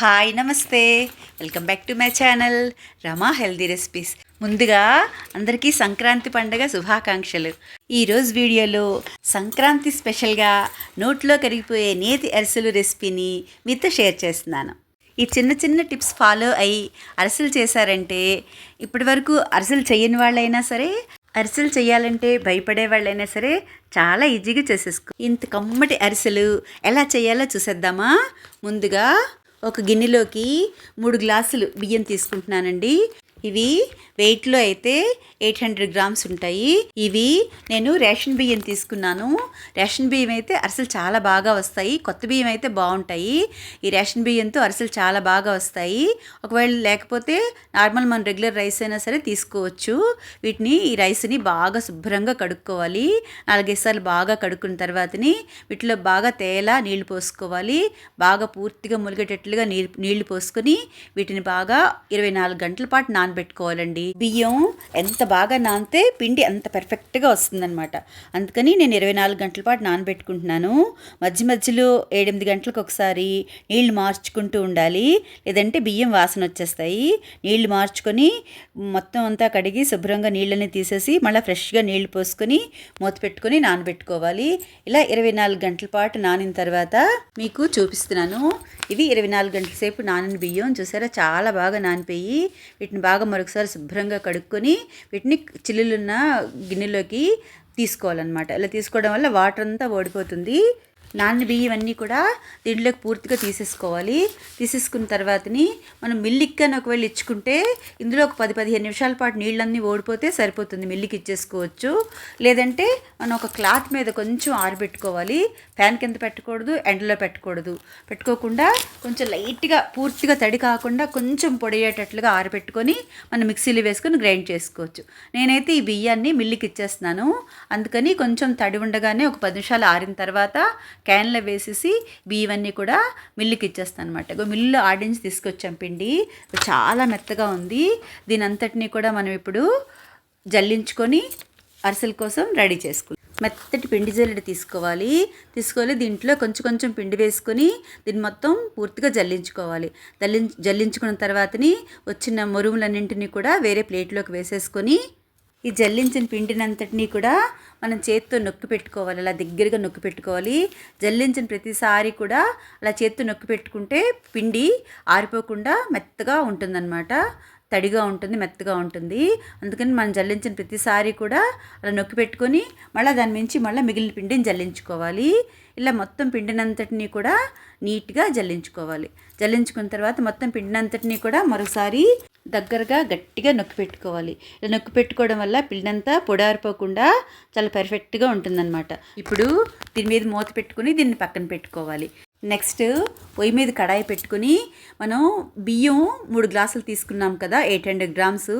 Hi నమస్తే. Welcome back to my channel Rama healthy recipes. ముందుగా అందరికీ సంక్రాంతి పండుగ శుభాకాంక్షలు. ఈరోజు వీడియోలో సంక్రాంతి స్పెషల్గా నోట్లో కరిగిపోయే నేతి అరిసెలు రెసిపీని మీతో షేర్ చేస్తున్నాను. ఈ చిన్న చిన్న టిప్స్ ఫాలో అయ్యి అరిసెలు చేశారంటే ఇప్పటి వరకు అరిసెలు చేయని వాళ్ళైనా సరే అరిసెలు చేయాలంటే భయపడే వాళ్ళైనా సరే చాలా ఈజీగా చేసేసుకో. ఇంత కమ్మటి అరిసెలు ఎలా చేయాలో చూసేద్దామా? ముందుగా ఒక గిన్నెలోకి మూడు గ్లాసులు బియ్యం తీసుకుంటున్నానండి. ఇవి వెయిట్లో అయితే ఎయిట్ హండ్రెడ్ గ్రామ్స్ ఉంటాయి. ఇవి నేను రేషన్ బియ్యం తీసుకున్నాను. రేషన్ బియ్యం అయితే అరిసెలు చాలా బాగా వస్తాయి. కొత్త బియ్యం అయితే బాగుంటాయి. ఈ రేషన్ బియ్యంతో అరిసెలు చాలా బాగా వస్తాయి. ఒకవేళ లేకపోతే నార్మల్ మన రెగ్యులర్ రైస్ అయినా సరే తీసుకోవచ్చు. వీటిని ఈ రైస్ని బాగా శుభ్రంగా కడుక్కోవాలి. నాలుగైదు సార్లు బాగా కడుక్కున్న తర్వాతని వీటిలో బాగా తేలా నీళ్ళు పోసుకోవాలి. బాగా పూర్తిగా ములిగేటట్లుగా నీళ్ళు నీళ్ళు పోసుకొని వీటిని బాగా ఇరవై నాలుగు గంటల పాటు నానబెట్టుకోవాలండి. బియ్యం ఎంత బాగా నానితే పిండి అంత పర్ఫెక్ట్గా వస్తుందన్నమాట. అందుకని నేను ఇరవై నాలుగు గంటల పాటు నానబెట్టుకుంటున్నాను. మధ్య మధ్యలో ఏడెనిమిది గంటలకు ఒకసారి నీళ్ళు మార్చుకుంటూ ఉండాలి. లేదంటే బియ్యం వాసన వచ్చేస్తాయి. నీళ్ళు మార్చుకొని మొత్తం అంతా కడిగి శుభ్రంగా నీళ్ళని తీసేసి మళ్ళీ ఫ్రెష్గా నీళ్ళు పోసుకొని మూత పెట్టుకొని నానబెట్టుకోవాలి. ఇలా ఇరవై నాలుగు గంటల పాటు నానిన తర్వాత మీకు చూపిస్తున్నాను. ఇవి ఇరవై నాలుగు గంటల సేపు నానిన బియ్యం. చూసారా? చాలా బాగా నానిపోయి వీటిని బాగా బాగా మరొకసారి శుభ్రంగా కడుక్కొని వీటిని చిల్లులున్న గిన్నెలోకి తీసుకోవాలన్నమాట. ఇలా తీసుకోవడం వల్ల వాటర్ అంతా ఓడిపోతుంది. నాన్న బియ్యం అన్నీ కూడా దీంట్లోకి పూర్తిగా తీసేసుకోవాలి. తీసేసుకున్న తర్వాతని మనం మిల్లిక్ అని ఒకవేళ ఇచ్చుకుంటే ఇందులో ఒక పది పదిహేను నిమిషాల పాటు నీళ్ళన్నీ ఓడిపోతే సరిపోతుంది. మిల్లికి ఇచ్చేసుకోవచ్చు. లేదంటే మనం ఒక క్లాత్ మీద కొంచెం ఆరబెట్టుకోవాలి. ఫ్యాన్ కింద పెట్టకూడదు ఎండలో పెట్టకూడదు. పెట్టుకోకుండా కొంచెం లైట్గా పూర్తిగా తడి కాకుండా కొంచెం పొడియేటట్లుగా ఆరబెట్టుకొని మనం మిక్సీలో వేసుకొని గ్రైండ్ చేసుకోవచ్చు. నేనైతే ఈ బియ్యాన్ని మిల్లికి ఇచ్చేస్తున్నాను. అందుకని కొంచెం తడి ఉండగానే ఒక పది నిమిషాలు ఆరిన తర్వాత క్యాన్లో వేసేసి బియ్యవన్నీ కూడా మిల్లుకి ఇచ్చేస్తాను అనమాట మిల్లు ఆడించి తీసుకొచ్చాం పిండి. చాలా మెత్తగా ఉంది. దీని అంతటినీ కూడా మనం ఇప్పుడు జల్లించుకొని అరిసెల కోసం రెడీ చేసుకుంటాం మెత్తటి పిండి జల్లెడ తీసుకోవాలి. తీసుకోవాలి. దీంట్లో కొంచెం కొంచెం పిండి వేసుకొని దీన్ని మొత్తం పూర్తిగా జల్లించుకోవాలి. జల్లిం జల్లించుకున్న తర్వాతని వచ్చిన మురుములన్నింటినీ కూడా వేరే ప్లేట్లోకి వేసేసుకొని ఈ జల్లించిన పిండినంతటినీ కూడా మనం చేత్తో నొక్కి పెట్టుకోవాలి. అలా దగ్గరగా నొక్కి పెట్టుకోవాలి. జల్లించిన ప్రతిసారి కూడా అలా చేత్తో నొక్కి పెట్టుకుంటే పిండి ఆరిపోకుండా మెత్తగా ఉంటుందన్నమాట. తడిగా ఉంటుంది మెత్తగా ఉంటుంది. అందుకని మనం జల్లించిన ప్రతిసారి కూడా అలా నొక్కి పెట్టుకొని మళ్ళీ దాని మించి మళ్ళీ మిగిలిన పిండిని జల్లించుకోవాలి. ఇలా మొత్తం పిండినంతటినీ కూడా నీట్గా జల్లించుకోవాలి. జల్లించుకున్న తర్వాత మొత్తం పిండినంతటినీ కూడా మరోసారి దగ్గరగా గట్టిగా నొక్కి పెట్టుకోవాలి. ఇలా నొక్కి పెట్టుకోవడం వల్ల పిండంతా పొడారిపోకుండా చాలా పర్ఫెక్ట్గా ఉంటుందన్నమాట. ఇప్పుడు దీని మీద మూత పెట్టుకుని దీన్ని పక్కన పెట్టుకోవాలి. నెక్స్ట్ పొయ్యి మీద కడాయి పెట్టుకుని మనం బియ్యం మూడు గ్లాసులు తీసుకున్నాం కదా ఎయిట్ హండ్రెడ్ గ్రామ్స్.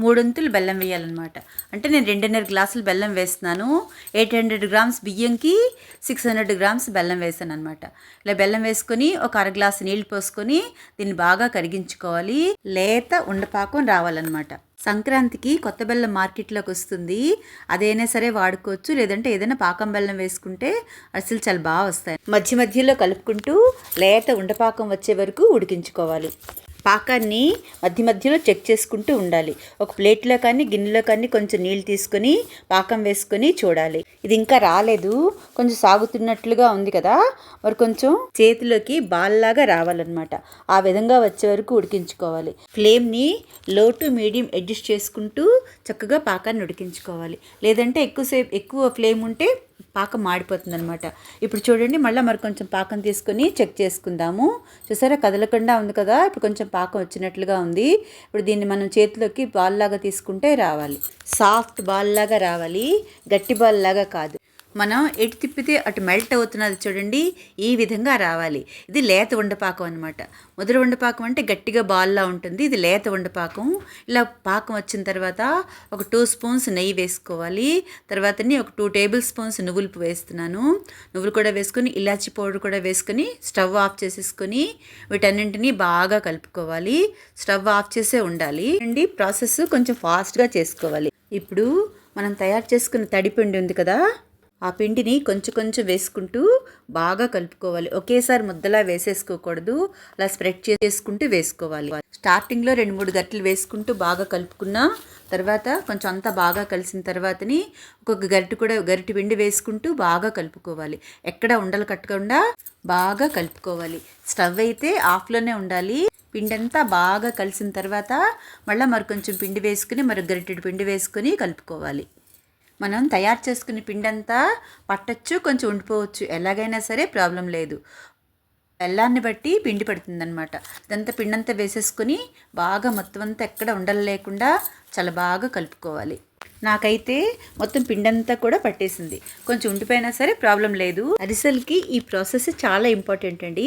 మూడొంతులు బెల్లం వేయాలన్నమాట. అంటే నేను రెండున్నర గ్లాసులు బెల్లం వేస్తున్నాను. ఎయిట్ హండ్రెడ్ గ్రామ్స్ బియ్యంకి సిక్స్ హండ్రెడ్ గ్రామ్స్ బెల్లం వేసాను అనమాట ఇలా బెల్లం వేసుకొని ఒక అర గ్లాసు నీళ్ళు పోసుకొని దీన్ని బాగా కరిగించుకోవాలి. లేత ఉండపాకం రావాలన్నమాట. సంక్రాంతికి కొత్త బెల్లం మార్కెట్లోకి వస్తుంది. అదైనా సరే వాడుకోవచ్చు. లేదంటే ఏదైనా పాకం బెల్లం వేసుకుంటే అసలు చాలా బాగా వస్తాయి. మధ్య మధ్యలో కలుపుకుంటూ లేత ఉండపాకం వచ్చే వరకు ఉడికించుకోవాలి. పాకాన్ని మధ్య మధ్యలో చెక్ చేసుకుంటూ ఉండాలి. ఒక ప్లేట్లో కానీ గిన్నెలో కానీ కొంచెం నీళ్ళు తీసుకొని పాకం వేసుకొని చూడాలి. ఇది ఇంకా రాలేదు. కొంచెం సాగుతున్నట్లుగా ఉంది కదా. మరి కొంచెం చేతిలోకి బాల్లాగా రావాలన్నమాట. ఆ విధంగా వచ్చే వరకు ఉడికించుకోవాలి. ఫ్లేమ్ని లో టు మీడియం అడ్జస్ట్ చేసుకుంటూ చక్కగా పాకాన్ని ఉడికించుకోవాలి. లేదంటే ఎక్కువసేపు ఎక్కువ ఫ్లేమ్ ఉంటే పాకం మాడిపోతుంది అనమాట ఇప్పుడు చూడండి మళ్ళీ మరి కొంచెం పాకం తీసుకొని చెక్ చేసుకుందాము. చూసారా కదలకుండా ఉంది కదా ఇప్పుడు కొంచెం పాకం వచ్చినట్లుగా ఉంది. ఇప్పుడు దీన్ని మనం చేతిలోకి బాల్ లాగా తీసుకుంటే రావాలి. సాఫ్ట్ బాల్ లాగా రావాలి గట్టి బాల్ లాగా కాదు. మనం ఎటు తిప్పితే అటు మెల్ట్ అవుతున్నది చూడండి ఈ విధంగా రావాలి. ఇది లేత ఉండపాకం అనమాట ముద్ర ఉండపాకం అంటే గట్టిగా బాల్లా ఉంటుంది. ఇది లేత ఉండపాకం ఇలా పాకం వచ్చిన తర్వాత ఒక టూ స్పూన్స్ నెయ్యి వేసుకోవాలి. తర్వాతని ఒక టూ టేబుల్ స్పూన్స్ నువ్వులు వేస్తున్నాను. నువ్వులు కూడా వేసుకొని ఇలాచి పౌడర్ కూడా వేసుకొని స్టవ్ ఆఫ్ చేసేసుకొని వీటన్నింటినీ బాగా కలుపుకోవాలి. స్టవ్ ఆఫ్ చేసే ఉండాలి. అండి ప్రాసెస్ కొంచెం ఫాస్ట్గా చేసుకోవాలి. ఇప్పుడు మనం తయారు చేసుకున్న తడిపిండి ఉంది కదా ఆ పిండిని కొంచెం కొంచెం వేసుకుంటూ బాగా కలుపుకోవాలి. ఒకేసారి ముద్దలా వేసేసుకోకూడదు. అలా స్ప్రెడ్ చేసుకుంటూ వేసుకోవాలి. స్టార్టింగ్లో రెండు మూడు గట్టలు వేసుకుంటూ బాగా కలుపుకున్న తర్వాత కొంచెం అంతా బాగా కలిసిన తర్వాతని ఒక్కొక్క గరిటె కూడా గరిటె పిండి వేసుకుంటూ బాగా కలుపుకోవాలి. ఎక్కడ ఉండలు కట్టకుండా బాగా కలుపుకోవాలి. స్టవ్ అయితే ఆఫ్లోనే ఉండాలి. పిండి అంతా బాగా కలిసిన తర్వాత మళ్ళీ మరి కొంచెం పిండి వేసుకుని మరి గరిటెడు పిండి వేసుకొని కలుపుకోవాలి. మనం తయారు చేసుకునే పిండి అంతా పట్టచ్చు కొంచెం ఉండిపోవచ్చు. ఎలాగైనా సరే ప్రాబ్లం లేదు. బెల్లాన్ని బట్టి పిండి పడుతుందనమాట ఇదంతా పిండి అంతా వేసేసుకొని బాగా మొత్తం అంతా ఎక్కడ ఉండలు లేకుండా చాలా బాగా కలుపుకోవాలి. నాకైతే మొత్తం పిండంతా కూడా పట్టేసింది. కొంచెం ఉండిపోయినా సరే ప్రాబ్లం లేదు. అరిసెలకి ఈ ప్రాసెస్ చాలా ఇంపార్టెంట్ అండి.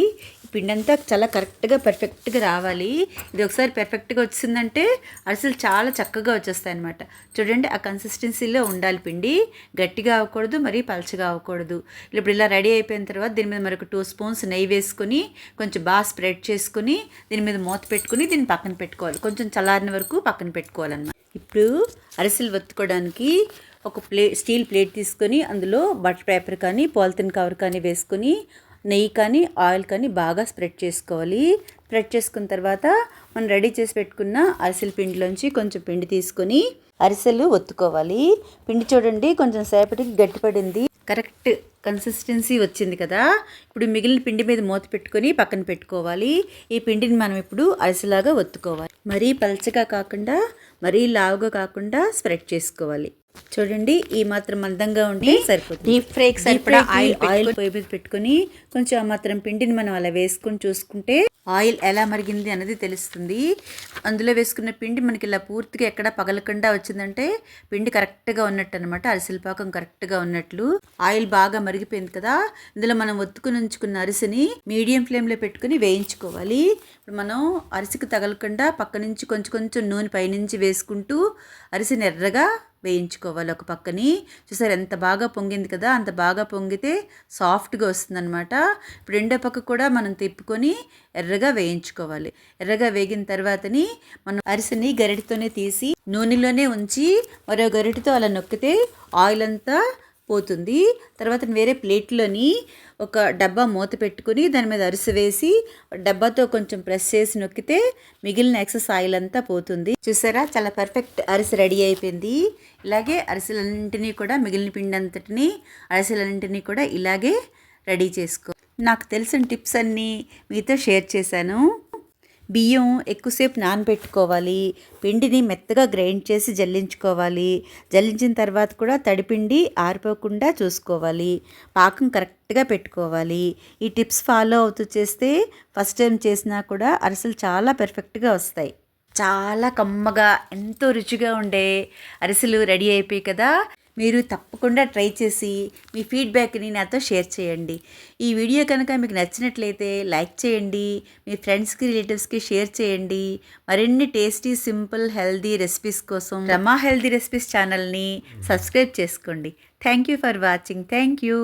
పిండంతా చాలా కరెక్ట్గా పర్ఫెక్ట్గా రావాలి. ఇది ఒకసారి పర్ఫెక్ట్గా వచ్చిందంటే అరిసెలు చాలా చక్కగా వచ్చేస్తాయి అనమాట చూడండి ఆ కన్సిస్టెన్సీలో ఉండాలి పిండి. గట్టిగా అవ్వకూడదు మరీ పలచగా అవ్వకూడదు. ఇప్పుడు ఇలా రెడీ అయిపోయిన తర్వాత దీని మీద మరొక టూ స్పూన్స్ నెయ్యి వేసుకుని కొంచెం బాగా స్ప్రెడ్ చేసుకుని దీని మీద మూత పెట్టుకుని దీన్ని పక్కన పెట్టుకోవాలి. కొంచెం చల్లారిన వరకు పక్కన పెట్టుకోవాలన్నమాట. ఇప్పుడు అరిసెలు ఒత్తుకోవడానికి ఒక ప్లే స్టీల్ ప్లేట్ తీసుకొని అందులో బటర్ పేపర్ కానీ పాలిథిన్ కవర్ కానీ వేసుకొని నెయ్యి కానీ ఆయిల్ కానీ బాగా స్ప్రెడ్ చేసుకోవాలి. స్ప్రెడ్ చేసుకున్న తర్వాత మనం రెడీ చేసి పెట్టుకున్న అరిసెల పిండిలోంచి కొంచెం పిండి తీసుకొని అరిసెలు ఒత్తుకోవాలి పిండి చూడండి కొంచెం సేపటికి గట్టిపడింది. కరెక్ట్ కన్సిస్టెన్సీ వచ్చింది కదా. ఇప్పుడు మిగిలిన పిండి మీద మూత పెట్టుకొని పక్కన పెట్టుకోవాలి. ఈ పిండిని మనం ఇప్పుడు అరిసెలాగా ఒత్తుకోవాలి మరీ పలచగా కాకుండా మరీ లావుగా కాకుండా స్ప్రెడ్ చేసుకోవాలి. చూడండి ఈ మాత్రం మందంగా ఉంటే సరిపోతుంది. డీప్ ఫ్రైకి సరిపడా ఆయిల్ ఆయిల్ పొయ్యి మీద పెట్టుకొని కొంచెం ఆ మాత్రం పిండిని మనం అలా వేసుకొని చూసుకుంటే ఆయిల్ ఎలా మరిగింది అనేది తెలుస్తుంది. అందులో వేసుకున్న పిండి మనకి ఇలా పూర్తిగా ఎక్కడ పగలకుండా వచ్చిందంటే పిండి కరెక్ట్గా ఉన్నట్టు అనమాట అరిసెల పాకం కరెక్ట్గా ఉన్నట్లు. ఆయిల్ బాగా మరిగిపోయింది కదా ఇందులో మనం ఒత్తుకుని ఉంచుకున్న అరిసెని మీడియం ఫ్లేమ్లో పెట్టుకుని వేయించుకోవాలి. ఇప్పుడు మనం అరిసెకి తగలకుండా పక్క నుంచి కొంచెం కొంచెం నూనె పైనుంచి వేసుకుంటూ అరిసిని ఎర్రగా వేయించుకోవాలి. ఒక పక్కని చూసారు ఎంత బాగా పొంగింది కదా అంత బాగా పొంగితే సాఫ్ట్గా వస్తుందన్నమాట. ఇప్పుడు రెండో పక్క కూడా మనం తిప్పుకొని ఎర్రగా వేయించుకోవాలి. ఎర్రగా వేగిన తర్వాతని మనం అరిసెని గరిటతోనే తీసి నూనెలోనే ఉంచి మరో గరిటతో అలా నొక్కితే ఆయిల్ అంతా పోతుంది. తర్వాత వేరే ప్లేట్లోని ఒక డబ్బా మూత పెట్టుకుని దాని మీద అరిసె వేసి డబ్బాతో కొంచెం ప్రెస్ చేసి నొక్కితే మిగిలిన ఎక్సెస్ ఆయిల్ అంతా పోతుంది. చూసారా? చాలా పర్ఫెక్ట్ అరిసె రెడీ అయిపోయింది. ఇలాగే అరిసెలన్నింటినీ కూడా మిగిలిన పిండి అంతటిని అరిసెలన్నింటినీ కూడా ఇలాగే రెడీ చేసుకో. నాకు తెలిసిన టిప్స్ అన్నీ మీతో షేర్ చేశాను. బియ్యం ఎక్కువసేపు నానబెట్టుకోవాలి పిండిని మెత్తగా గ్రైండ్ చేసి జల్లించుకోవాలి. జల్లించిన తర్వాత కూడా తడిపిండి ఆరిపోకుండా చూసుకోవాలి. పాకం కరెక్ట్గా పెట్టుకోవాలి. ఈ టిప్స్ ఫాలో అవుతూ చేస్తే ఫస్ట్ టైం చేసినా కూడా అరిసెలు చాలా పర్ఫెక్ట్గా వస్తాయి. చాలా కమ్మగా ఎంతో రుచిగా ఉండే అరిసెలు రెడీ అయిపోయి కదా. మీరు తప్పకుండా ట్రై చేసి మీ ఫీడ్బ్యాక్ని నాతో షేర్ చేయండి. ఈ వీడియో కనుక మీకు నచ్చినట్లయితే లైక్ చేయండి మీ ఫ్రెండ్స్కి రిలేటివ్స్కి షేర్ చేయండి. మరిన్ని టేస్టీ సింపుల్ హెల్దీ రెసిపీస్ కోసం రమా హెల్దీ రెసిపీస్ ఛానల్ని సబ్స్క్రైబ్ చేసుకోండి. Thank you for watching. Thank you